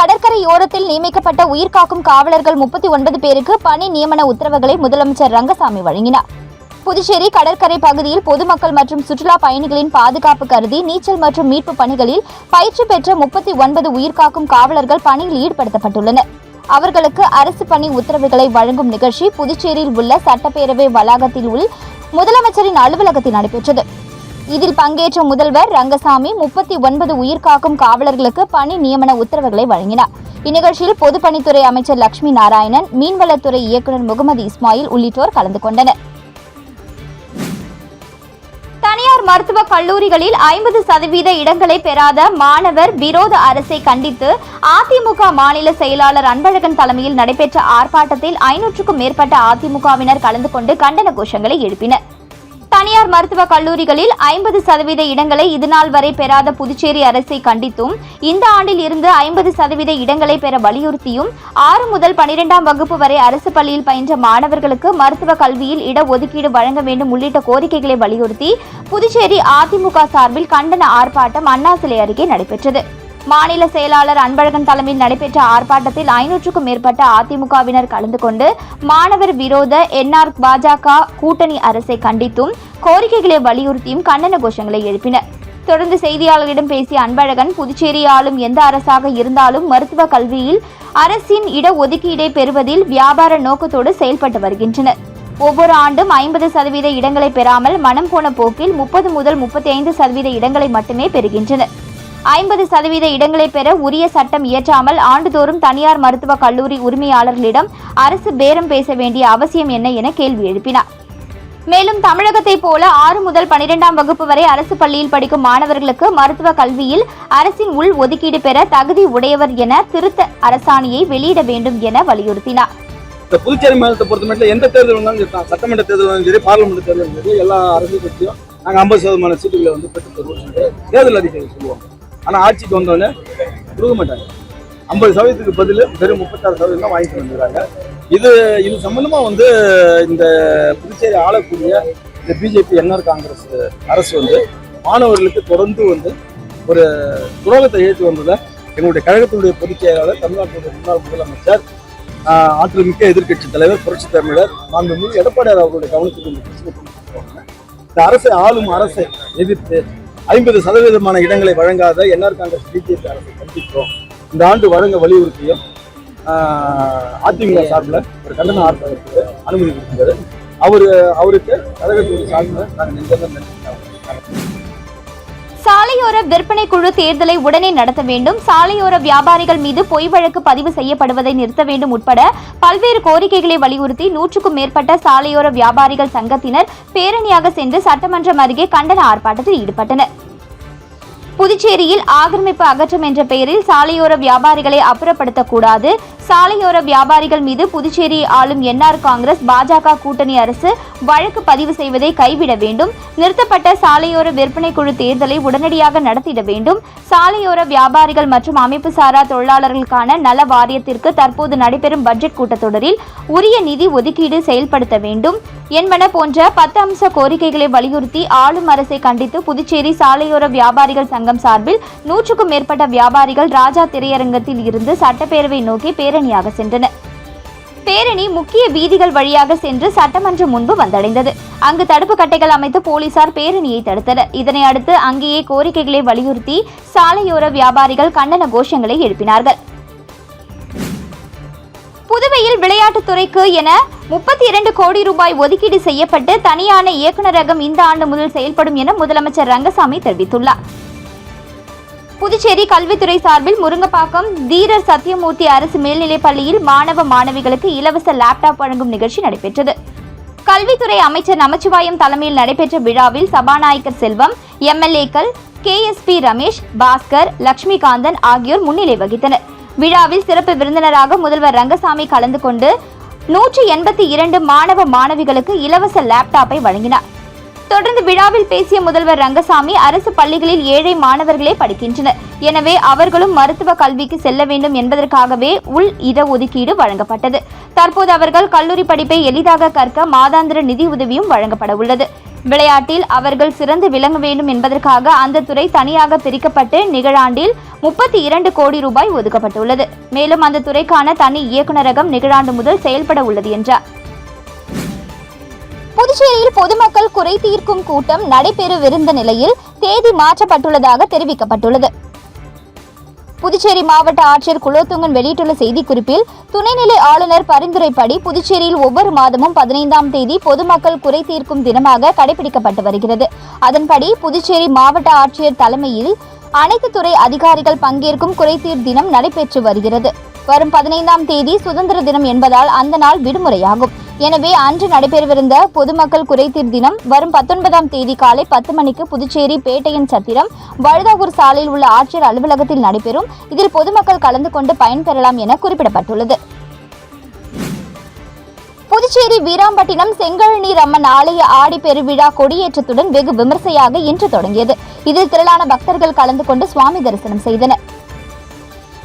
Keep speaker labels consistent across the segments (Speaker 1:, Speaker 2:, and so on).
Speaker 1: கடற்கரையோரத்தில் நியமிக்கப்பட்ட உயிர்காக்கும் காவலர்கள் முப்பத்தி ஒன்பது பேருக்கு பணி நியமன உத்தரவுகளை முதலமைச்சர் ரங்கசாமி வழங்கினார். புதுச்சேரி கடற்கரை பகுதியில் பொதுமக்கள் மற்றும் சுற்றுலா பயணிகளின் பாதுகாப்பு கருதி நீச்சல் மற்றும் மீட்பு பணிகளில் பயிற்சி பெற்ற முப்பத்தி ஒன்பது உயிர்காக்கும் காவலர்கள் பணியில் ஈடுபடுத்தப்பட்டுள்ளனர். அவர்களுக்கு அரசு பணி உத்தரவுகளை வழங்கும் நிகழ்ச்சி புதுச்சேரியில் உள்ள சட்டப்பேரவை வளாகத்தில் உள்ள முதலமைச்சரின் அலுவலகத்தில் நடைபெற்றது. இதில் பங்கேற்ற முதல்வர் ரங்கசாமி முப்பத்தி ஒன்பது உயிர்காக்கும் காவலர்களுக்கு பணி நியமன உத்தரவுகளை வழங்கினார். இந்நிகழ்ச்சியில் பொதுப்பணித்துறை அமைச்சர் லட்சுமி நாராயணன் மீன்வளத்துறை இயக்குநர் முகமது இஸ்மாயில் உள்ளிட்டோர் கலந்து கொண்டனர். தனியார் மருத்துவக் கல்லூரிகளில் ஐம்பது சதவீத இடங்களை பெறாத மாணவர் விரோத அரசை கண்டித்து அதிமுக மாநில செயலாளர் அன்பழகன் தலைமையில் நடைபெற்ற ஆர்ப்பாட்டத்தில் ஐநூற்றுக்கும் மேற்பட்ட அதிமுகவினர் கலந்து கொண்டு கண்டன கோஷங்களை எழுப்பினர். தனியார் மருத்துவக் கல்லூரிகளில் ஐம்பது சதவீத இடங்களை இதுநாள் வரை பெறாத புதுச்சேரி அரசை கண்டித்தும் இந்த ஆண்டில் இருந்து ஐம்பது சதவீத இடங்களை பெற வலியுறுத்தியும் ஆறு முதல் பனிரெண்டாம் வகுப்பு வரை அரசு பள்ளியில் பயின்ற மாணவர்களுக்கு மருத்துவ கல்வியில் இடஒதுக்கீடு வழங்க வேண்டும் உள்ளிட்ட கோரிக்கைகளை வலியுறுத்தி புதுச்சேரி அதிமுக சார்பில் கண்டன ஆர்ப்பாட்டம் அண்ணா சிலை அருகே நடைபெற்றது. மாநில செயலாளர் அன்பழகன் தலைமையில் நடைபெற்ற ஆர்ப்பாட்டத்தில் ஐநூற்றுக்கும் மேற்பட்ட அதிமுகவினர் கலந்து கொண்டு மாணவர் விரோத என்ஆர் பாஜக கூட்டணி அரசை கண்டித்தும் கோரிக்கைகளை வலியுறுத்தியும் கண்டன கோஷங்களை எழுப்பினர். தொடர்ந்து செய்தியாளர்களிடம் பேசிய அன்பழகன் புதுச்சேரி ஆளும் எந்த அரசாக இருந்தாலும் மருத்துவ கல்வியில் அரசின் இடஒதுக்கீடை பெறுவதில் வியாபார நோக்கத்தோடு செயல்பட்டு வருகின்றனர். ஒவ்வொரு ஆண்டும் ஐம்பது சதவீத இடங்களை பெறாமல் மனம் போன போக்கில் முப்பது முதல் முப்பத்தி ஐந்து சதவீத இடங்களை மட்டுமே பெறுகின்றனர். ஐம்பது சதவீத இடங்களை பெற உரிய சட்டம் இயற்றாமல் ஆண்டுதோறும் தனியார் மருத்துவக் கல்லூரி உரிமையாளர்களிடம் அரசு பேரம் பேச வேண்டிய அவசியம் என்ன என கேள்வி எழுப்பினார். மேலும் தமிழகத்தைப் போல ஆறு முதல் பனிரெண்டாம் வகுப்பு வரை அரசு பள்ளியில் படிக்கும் மாணவர்களுக்கு மருத்துவ கல்வியில் அரசின் உள் ஒதுக்கீடு பெற தகுதி உடையவர் என திருத்த அரசாணையை வெளியிட வேண்டும் என வலியுறுத்தினார்.
Speaker 2: இந்த புதுச்சேரி மாநிலத்தை பொறுத்த மட்டும் எந்த தேர்தல் இருந்தாலும் சட்டமன்ற தேர்தல் சரி பார்லிமெண்ட் தேர்தல் சரி எல்லா அரசு கட்சியும் நாங்கள் ஐம்பது சதவீதமான சீட்டுகளை வந்து பெற்று தருவோம் தேர்தல் அதிகாரி சொல்லுவாங்க. ஆனால் ஆட்சிக்கு வந்தோடனே கொடுக்க மாட்டாங்க. ஐம்பது சதவீதத்துக்கு பதில் வெறும் முப்பத்தாறு சதவீதம் தான் வாங்கிட்டு வந்துடுறாங்க இது இது சம்மந்தமாக வந்து இந்த புதுச்சேரி ஆளக்கூடிய இந்த பிஜேபி என்ஆர் காங்கிரஸ் அரசு வந்து மாணவர்களுக்கு தொடர்ந்து வந்து ஒரு துரோகத்தை ஏற்று வந்ததை எங்களுடைய கழகத்தினுடைய பொதுச் செயலாளர் தமிழ்நாட்டுடைய முன்னாள் முதலமைச்சர் ஆஹ் ஆற்றல் மிக்க எதிர்க்கட்சி தலைவர் புரட்சி தமிழர் மாண்புமிகு எடப்பாடியார் அவர்களுடைய கவனத்துக்கு இந்த பிரச்சனை இந்த அரசை ஆளும் அரசை எதிர்த்து ஐம்பது சதவீதமான இடங்களை வழங்காத என்ஆர் காங்கிரஸ் பிஜேபி அரசை கண்டிக்கிறோம். இந்த ஆண்டு வழங்க வலியுறுத்தியும் அதிமுக சார்பில் ஒரு கண்டன ஆர்ப்பாட்டத்துக்கு அனுமதி கொடுத்தது அவரு அவருக்கு கழகத்துடைய சார்பில் நாங்கள் நெஞ்சம் நன்றி
Speaker 1: சாலையோர விற்பனை குழு தேர்தலை உடனே நடத்த வேண்டும். சாலையோர வியாபாரிகள் மீது பொய் வழக்கு பதிவு செய்யப்படுவதை நிறுத்த வேண்டும் உட்பட பல்வேறு கோரிக்கைகளை வலியுறுத்தி நூற்றுக்கும் மேற்பட்ட சாலையோர வியாபாரிகள் சங்கத்தினர் பேரணியாக சென்று சட்டமன்றம் அருகே கண்டன ஆர்ப்பாட்டத்தில் ஈடுபட்டனர். புதுச்சேரியில் ஆக்கிரமிப்பு அகற்றம் என்ற பெயரில் சாலையோர வியாபாரிகளை அப்புறப்படுத்தக்கூடாது. சாலையோர வியாபாரிகள் மீது புதுச்சேரி ஆளும் என்ஆர் காங்கிரஸ் பாஜக கூட்டணி அரசு வழக்கு பதிவு செய்வதை கைவிட வேண்டும். நிறுத்தப்பட்ட சாலையோர விற்பனை குழு தேர்தலை உடனடியாக நடத்திட வேண்டும். சாலையோர வியாபாரிகள் மற்றும் அமைப்பு சாரா தொழிலாளர்களுக்கான நல வாரியத்திற்கு தற்போது நடைபெறும் பட்ஜெட் கூட்டத்தொடரில் உரிய நிதி ஒதுக்கீடு செயல்படுத்த வேண்டும். என்பன போன்ற பத்து அம்ச கோரிக்கைகளை வலியுறுத்தி ஆளும் அரசை கண்டித்து புதுச்சேரி சாலையோர வியாபாரிகள் சங்கம் சார்பில் நூற்றுக்கும் மேற்பட்ட வியாபாரிகள் ராஜா திரையரங்கத்தில் இருந்து சட்டப்பேரவை நோக்கி பேரணியாக சென்றனர் பேரணி முக்கிய வீதிகள் வழியாக சென்று சட்டமன்றம் முன்பு வந்தடைந்தது. அங்கு தடுப்பு கட்டைகள் அமைத்து போலீசார் பேரணியை தடுத்தனர். இதனை அடுத்து அங்கேயே கோரிக்கைகளை வலியுறுத்தி சாலையோர வியாபாரிகள் கண்டன கோஷங்களை எழுப்பினார்கள். புதுவையில் விளையாட்டுத்துறைக்கு என முப்பத்தி இரண்டு கோடி ரூபாய் ஒதுக்கீடு செய்யப்பட்டு தனியான இயக்குநரகம் இந்த ஆண்டு முதல் செயல்படும் என முதலமைச்சர் ரங்கசாமி தெரிவித்துள்ளார். புதுச்சேரி கல்வித்துறை சார்பில் முருங்கப்பாக்கம் தீரர் சத்தியமூர்த்தி அரசு மேல்நிலைப் பள்ளியில் மாணவ மாணவிகளுக்கு இலவச லேப்டாப் வழங்கும் நிகழ்ச்சி நடைபெற்றது. கல்வித்துறை அமைச்சர் நமச்சிவாயம் தலைமையில் நடைபெற்ற விழாவில் சபாநாயகர் செல்வம் எம்எல்ஏக்கள் கேஎஸ்பி ரமேஷ் பாஸ்கர் லட்சுமிகாந்தன் ஆகியோர் முன்னிலை வகித்தனர். விழாவில் சிறப்பு விருந்தினராக முதல்வர் ரங்கசாமி கலந்து கொண்டு நூற்றி எண்பத்தி இரண்டு மாணவ மாணவிகளுக்கு இலவச லேப்டாப்பை வழங்கினார். தொடர்ந்து விழாவில் பேசிய முதல்வர் ரங்கசாமி அரசு பள்ளிகளில் ஏழை மாணவர்களே படிக்கின்றனர். எனவே அவர்களும் மருத்துவ கல்விக்கு செல்ல வேண்டும் என்பதற்காகவே உள் இடஒதுக்கீடு வழங்கப்பட்டது. தற்போது அவர்கள் கல்லூரி படிப்பை எளிதாக கற்க மாதாந்திர நிதி உதவியும் வழங்கப்பட உள்ளது. விளையாட்டில் அவர்கள் சிறந்து விளங்க வேண்டும் என்பதற்காக அந்த துறை தனியாக பிரிக்கப்பட்டு நிகழாண்டில் முப்பத்தி இரண்டு கோடி ரூபாய் ஒதுக்கப்பட்டுள்ளது. மேலும் அந்த துறைக்கான தனி இயக்குநரகம் நிகழாண்டு முதல் செயல்பட உள்ளது என்றார். புதுச்சேரியில் பொதுமக்கள் குறை தீர்க்கும் கூட்டம் நடைபெறவிருந்த நிலையில் தேதி மாற்றப்பட்டுள்ளதாக தெரிவிக்கப்பட்டுள்ளது. புதுச்சேரி மாவட்ட ஆட்சியர் குலோத்துங்கன் வெளியிட்டுள்ள செய்திக்குறிப்பில் துணைநிலை ஆளுநர் பரிந்துரைப்படி புதுச்சேரியில் ஒவ்வொரு மாதமும் பதினைந்தாம் தேதி பொதுமக்கள் குறை தீர்க்கும் தினமாக கடைபிடிக்கப்பட்டு வருகிறது. அதன்படி புதுச்சேரி மாவட்ட ஆட்சியர் தலைமையில் அனைத்து துறை அதிகாரிகள் பங்கேற்கும் குறைதீர் தினம் நடைபெற்று வருகிறது. வரும் பதினைந்தாம் தேதி சுதந்திர தினம் என்பதால் அந்த நாள் விடுமுறையாகும். எனவே அன்று நடைபெறவிருந்த பொதுமக்கள் குறைதீர் தினம் வரும் பத்தொன்பதாம் தேதி காலை பத்து மணிக்கு புதுச்சேரி பேட்டையன் சத்திரம் வழுதாவூர் சாலையில் உள்ள ஆட்சியர் அலுவலகத்தில் நடைபெறும். இதில் பொதுமக்கள் கலந்து கொண்டு பயன்பெறலாம் என குறிப்பிடப்பட்டுள்ளது. புதுச்சேரி வீராம்பட்டினம் செங்கழநீர் அம்மன் ஆலய ஆடி பெருவிழா கொடியேற்றத்துடன் வெகு விமர்சையாக இன்று தொடங்கியது. இதில் திரளான பக்தர்கள் கலந்து கொண்டு சுவாமி தரிசனம் செய்தனர்.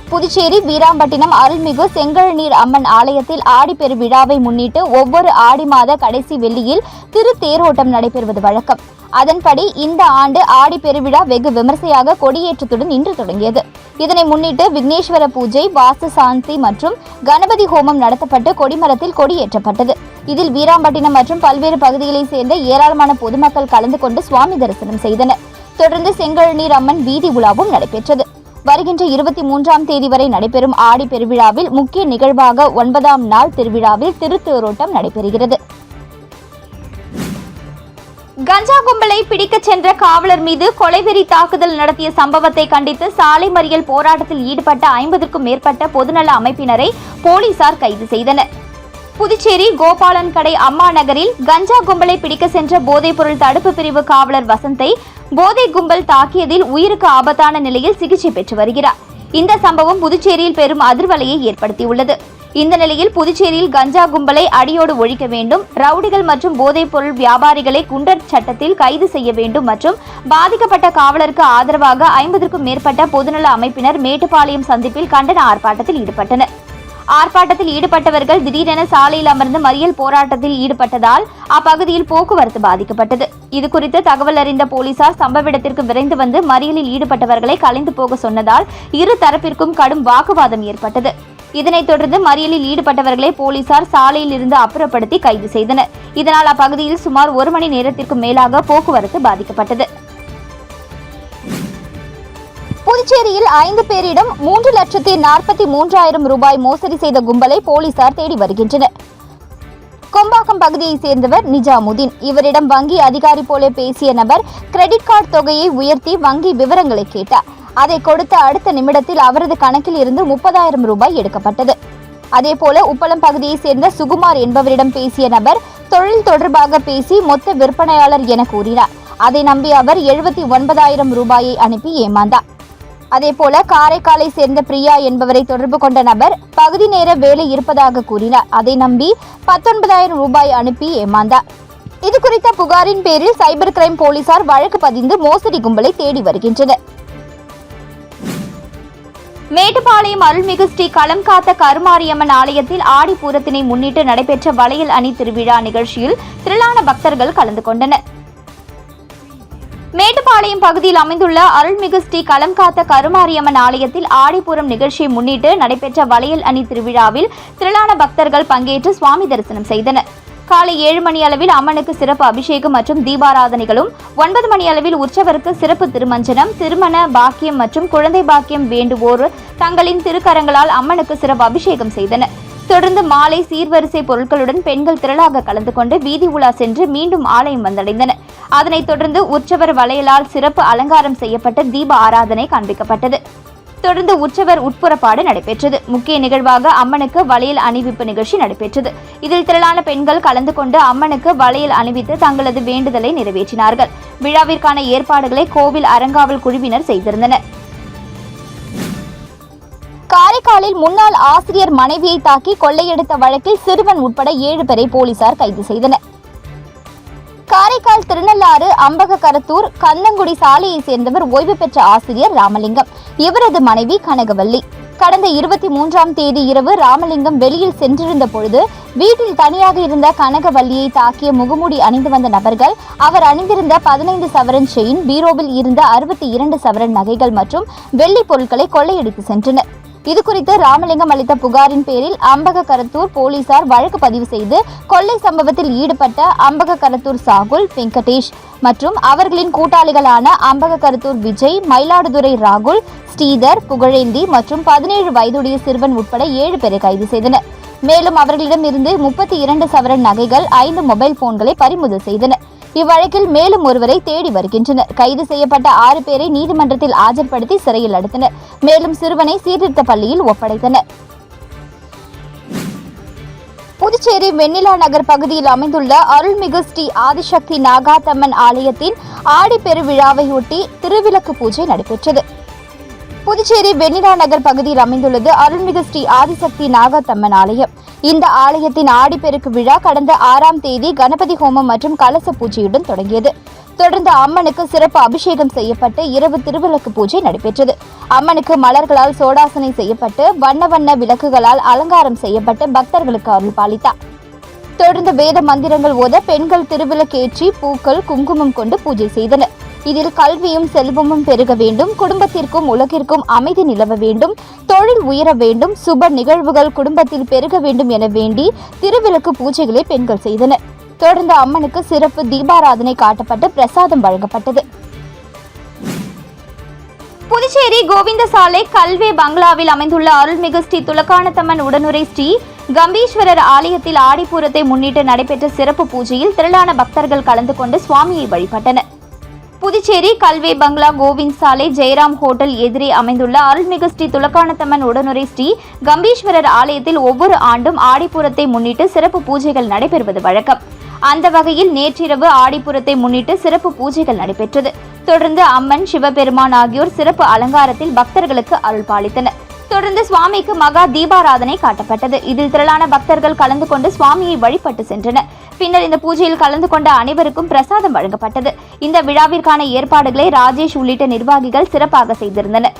Speaker 1: புதுச்சேரி வீராம்பட்டினம் அருள்மிகு செங்கழநீர் அம்மன் ஆலயத்தில் ஆடிப்பெரு விழாவை முன்னிட்டு ஒவ்வொரு ஆடி மாத கடைசி வெள்ளியில் திருத்தேரோட்டம் நடைபெறுவது வழக்கம். அதன்படி இந்த ஆண்டு ஆடி பெருவிழா வெகு விமர்சையாக கொடியேற்றத்துடன் இன்று தொடங்கியது. இதனை முன்னிட்டு விக்னேஸ்வர பூஜை வாஸ்து சாந்தி மற்றும் கணபதி ஹோமம் நடத்தப்பட்டு கொடிமரத்தில் கொடியேற்றப்பட்டது. இதில் வீராம்பட்டினம் மற்றும் பல்வேறு பகுதிகளைச் சேர்ந்த ஏராளமான பொதுமக்கள் கலந்து கொண்டு சுவாமி தரிசனம் செய்தனர். தொடர்ந்து செங்கழநீர் அம்மன் வீதி உலாவும் நடைபெற்றது. வருகின்ற இருபத்தி மூன்றாம் தேதி வரை நடைபெறும் ஆடி பெருவிழாவில் முக்கிய நிகழ்வாக ஒன்பதாம் நாள் திருவிழாவில் திருத்தேரோட்டம் நடைபெறுகிறது. கஞ்சா கும்பலை பிடிக்கச் சென்ற காவலர் மீது கொலைவெறி தாக்குதல் நடத்திய சம்பவத்தை கண்டித்து சாலை மறியல் போராட்டத்தில் ஈடுபட்ட ஐம்பதுக்கும் மேற்பட்ட பொதுநல அமைப்பினரை போலீசார் கைது செய்தனர். புதுச்சேரி கோபாலன் கடை அம்மா நகரில் கஞ்சா கும்பலை பிடிக்க சென்ற போதைப்பொருள் தடுப்பு பிரிவு காவலர் வசந்தை போதை கும்பல் தாக்கியதில் உயிருக்கு ஆபத்தான நிலையில் சிகிச்சை பெற்று வருகிறார். இந்த சம்பவம் புதுச்சேரியில் பெரும் அதிர்வலையை ஏற்படுத்தியுள்ளது. இந்த நிலையில் புதுச்சேரியில் கஞ்சா கும்பலை அடியோடு ஒழிக்க வேண்டும் ரவுடிகள் மற்றும் போதைப்பொருள் வியாபாரிகளை குண்டர் சட்டத்தில் கைது செய்ய வேண்டும் மற்றும் பாதிக்கப்பட்ட காவலருக்கு ஆதரவாக ஐம்பதுக்கும் மேற்பட்ட பொதுநல அமைப்பினர் மேட்டுப்பாளையம் சந்திப்பில் கண்டன ஆர்ப்பாட்டத்தில் ஈடுபட்டனர். ஆர்ப்பாட்டத்தில் ஈடுபட்டவர்கள் திடீரென சாலையில் அமர்ந்து மறியல் போராட்டத்தில் ஈடுபட்டதால் அப்பகுதியில் போக்குவரத்து பாதிக்கப்பட்டது. இது குறித்து தகவல் அறிந்த போலீசார் சம்பவ இடத்திற்கு விரைந்து வந்து மறியலில் ஈடுபட்டவர்களை கலைந்து போக சொன்னதால் இரு தரப்பிற்கும் கடும் வாக்குவாதம் ஏற்பட்டது. இதனைத் தொடர்ந்து மறியலில் ஈடுபட்டவர்களை போலீசார் சாலையில் இருந்து அப்புறப்படுத்தி கைது செய்தனர். இதனால் அப்பகுதியில் சுமார் ஒரு மணி நேரத்திற்கும் மேலாக போக்குவரத்து பாதிக்கப்பட்டது. புதுச்சேரியில் ஐந்து பேரிடம் மூன்று லட்சத்தி நாற்பத்தி மூன்றாயிரம் ரூபாய் மோசடி செய்த கும்பலை போலீசார் தேடி வருகின்றனர். கொம்பாக்கம் பகுதியைச் சேர்ந்தவர் நிஜாமுதீன். இவரிடம் வங்கி அதிகாரி போல பேசிய நபர் கிரெடிட் கார்டு தொகையை உயர்த்தி வங்கி விவரங்களை கேட்டார். அதை கொடுத்த அடுத்த நிமிடத்தில் அவரது கணக்கில் இருந்து முப்பதாயிரம் ரூபாய் எடுக்கப்பட்டது. அதேபோல உப்பளம் பகுதியைச் சேர்ந்த சுகுமார் என்பவரிடம் பேசிய நபர் தொழில் தொடர்பாக பேசி மொத்த விற்பனையாளர் என கூறினார். அதை நம்பி அவர் எழுபத்தி ஒன்பதாயிரம் ரூபாயை அனுப்பி ஏமாந்தார். அதேபோல காரைக்காலை சேர்ந்த பிரியா என்பவரை தொடர்பு கொண்ட நபர் பகுதி நேர வேலை இருப்பதாக கூறினார். அதை நம்பி பத்தொன்பதாயிரம் ரூபாய் அனுப்பி ஏமாந்தார். இது குறித்த புகாரின் பேரில் சைபர் கிரைம் போலீசார் வழக்கு பதிந்து மோசடி கும்பலை தேடி வருகின்றனர். மேட்டுப்பாளையம் அருள்மிகு ஸ்ரீ களம் காத்த கருமாரியம்மன் ஆலயத்தில் ஆடிப்பூரத்தினை முன்னிட்டு நடைபெற்ற வளையல் அணி திருவிழா நிகழ்ச்சியில் திரளான பக்தர்கள் கலந்து கொண்டனர். மேட்டுப்பாளையம் பகுதியில் அமைந்துள்ள அருள்மிகு ஸ்ரீ களம் காத்த கருமாரியம்மன் ஆலயத்தில் ஆடிப்பூரம் நிகழ்ச்சியை முன்னிட்டு நடைபெற்ற வளையல் அணி திருவிழாவில் திரளான பக்தர்கள் பங்கேற்று சுவாமி தரிசனம் செய்தனர். காலை ஏழு மணி அளவில் அம்மனுக்கு சிறப்பு அபிஷேகம் மற்றும் தீபாராதனைகளும் ஒன்பது மணி அளவில் உற்சவருக்கு சிறப்பு திருமஞ்சனம் திருமண பாக்கியம் மற்றும் குழந்தை பாக்கியம் வேண்டுவோர் தங்களின் திருக்கரங்களால் அம்மனுக்கு சிறப்பு அபிஷேகம் செய்தனர். தொடர்ந்து மாலை சீர்வரிசை பொருட்களுடன் பெண்கள் திரளாக கலந்து கொண்டு வீதி உலா சென்று மீண்டும் ஆலயம் வந்தடைந்தனர். அதனைத் தொடர்ந்து உற்சவர் வளையலால் சிறப்பு அலங்காரம் செய்யப்பட்ட தீப ஆராதனை காண்பிக்கப்பட்டது. தொடர்ந்து உற்சவர் உட்புறப்பாடு நடைபெற்றது. முக்கிய நிகழ்வாக அம்மனுக்கு வளையல் அணிவிப்பு நிகழ்ச்சி நடைபெற்றது. இதில் திரளான பெண்கள் கலந்து கொண்டு அம்மனுக்கு வளையல் அணிவித்து தங்களது வேண்டுதலை நிறைவேற்றினார்கள். விழாவிற்கான ஏற்பாடுகளை கோவில் அறங்காவல் குழுவினர் செய்திருந்தனர். காரைக்காலில் முன்னாள் ஆசிரியர் மனைவியை தாக்கி கொள்ளையடித்த வழக்கில் சிறுவன் உட்பட ஏழு பேரை போலீசார் கைது செய்தனர். காரைக்கால் திருநள்ளாறு அம்பகக்கரத்தூர் கந்தங்குடி சாலையைச் சேர்ந்தவர் ஓய்வு பெற்ற ஆசிரியர் ராமலிங்கம். இவரது மனைவி கனகவல்லி. கடந்த இருபத்தி மூன்றாம் தேதி இரவு ராமலிங்கம் வெளியில் சென்றிருந்த பொழுது வீட்டில் தனியாக இருந்த கனகவல்லியை தாக்கிய முகமூடி அணிந்து வந்த நபர்கள் அவர் அணிந்திருந்த பதினைந்து சவரன் செயின் பீரோவில் இருந்த அறுபத்தி இரண்டு சவரன் நகைகள் மற்றும் வெள்ளி பொருட்களை கொள்ளையடித்து சென்றனர். இதுகுறித்து ராமலிங்கம் அளித்த புகாரின் பேரில் அம்பக கரத்தூர் போலீசார் வழக்கு பதிவு செய்து கொள்ளை சம்பவத்தில் ஈடுபட்ட அம்பக கரத்தூர் சாகுல் வெங்கடேஷ் மற்றும் அவர்களின் கூட்டாளிகளான அம்பக கருத்தூர் விஜய் மயிலாடுதுறை ராகுல் ஸ்ரீதர் புகழேந்தி மற்றும் பதினேழு வயதுடைய சிறுவன் உட்பட ஏழு பேரை கைது செய்தனர். மேலும் அவர்களிடம் இருந்து முப்பத்தி இரண்டு சவரன் நகைகள் ஐந்து மொபைல் போன்களை பறிமுதல் செய்தனர். இவ்வழக்கில் மேலும் ஒருவரை தேடி வருகின்றனர். கைது செய்யப்பட்ட ஆறு பேரை நீதிமன்றத்தில் ஆஜர்படுத்தி சிறையில் அடைத்தனர். மேலும் சிறுவனை சீர்திருத்த பள்ளியில் ஒப்படைத்தனர். புதுச்சேரி வெண்ணிலா நகர் பகுதியில் அமைந்துள்ள அருள்மிகு ஸ்ரீ ஆதிசக்தி நாகாத்தம்மன் ஆலயத்தின் ஆடிப்பெரு விழாவையொட்டி திருவிளக்கு பூஜை நடைபெற்றது. புதுச்சேரி வெண்ணிலா நகர் பகுதியில் அமைந்துள்ளது அருள்மிகு ஸ்ரீ ஆதிசக்தி நாகாத்தம்மன் ஆலயம். இந்த ஆலயத்தின் ஆடிப்பெருக்கு விழா கடந்த ஆறாம் தேதி கணபதி ஹோமம் மற்றும் கலச பூஜையுடன் தொடங்கியது. தொடர்ந்து அம்மனுக்கு சிறப்பு அபிஷேகம் செய்யப்பட்டு இரவு திருவிளக்கு பூஜை நடைபெற்றது. அம்மனுக்கு மலர்களால் சோடாசனை செய்யப்பட்டு வண்ண வண்ண விளக்குகளால் அலங்காரம் செய்யப்பட்டு பக்தர்களுக்கு அருள் பாலித்தார். தொடர்ந்து வேத மந்திரங்கள் ஓத பெண்கள் திருவிளக்கேற்றி பூக்கள் குங்குமம் கொண்டு பூஜை செய்தனர். இதில் கல்வியும் செல்வமும் பெருக வேண்டும் குடும்பத்திற்கும் உலகிற்கும் அமைதி நிலவ வேண்டும் தொழில் உயர வேண்டும் சுப நிகழ்வுகள் குடும்பத்தில் பெருக வேண்டும் என வேண்டி திருவிளக்கு பூஜைகளை பெண்கள் செய்தனர். தொடர்ந்து அம்மனுக்கு சிறப்பு தீபாராதனை காட்டப்பட்டு பிரசாதம் வழங்கப்பட்டது. புதுச்சேரி கோவிந்தசாலை கல்வே பங்களாவில் அமைந்துள்ள அருள்மிகு ஸ்ரீ துலக்கானத்தம்மன் உடனுரை ஸ்ரீ கம்பீஸ்வரர் ஆலயத்தில் ஆடிப்பூரத்தை முன்னிட்டு நடைபெற்ற சிறப்பு பூஜையில் திரளான பக்தர்கள் கலந்து கொண்டு சுவாமியை வழிபட்டனர். புதுச்சேரி கல்வே பங்களா கோவிந்த் சாலை ஜெயராம் ஹோட்டல் எதிரே அமைந்துள்ள அருள்மிகு ஸ்ரீ துலக்கானத்தம்மன் உடனுரை ஸ்ரீ கம்பீஸ்வரர் ஆலயத்தில் ஒவ்வொரு ஆண்டும் ஆடிப்புறத்தை முன்னிட்டு சிறப்பு பூஜைகள் நடைபெறுவது வழக்கம். அந்த வகையில் நேற்றிரவு ஆடிப்புறத்தை முன்னிட்டு சிறப்பு பூஜைகள் நடைபெற்றது. தொடர்ந்து அம்மன் சிவபெருமான் ஆகியோர் சிறப்பு அலங்காரத்தில் பக்தர்களுக்கு அருள் பாலித்தனர் தொடர்ந்து சுவாமிக்கு மகா தீபாராதனை காட்டப்பட்டது. இதில் திரளான பக்தர்கள் கலந்து கொண்டு சுவாமியை வழிபட்டு சென்றனர். பின்னர் இந்த பூஜையில் கலந்து கொண்ட அனைவருக்கும் பிரசாதம் வழங்கப்பட்டது. இந்த விழாவிற்கான ஏற்பாடுகளை ராஜேஷ் உள்ளிட்ட நிர்வாகிகள் சிறப்பாக செய்திருந்தனர்.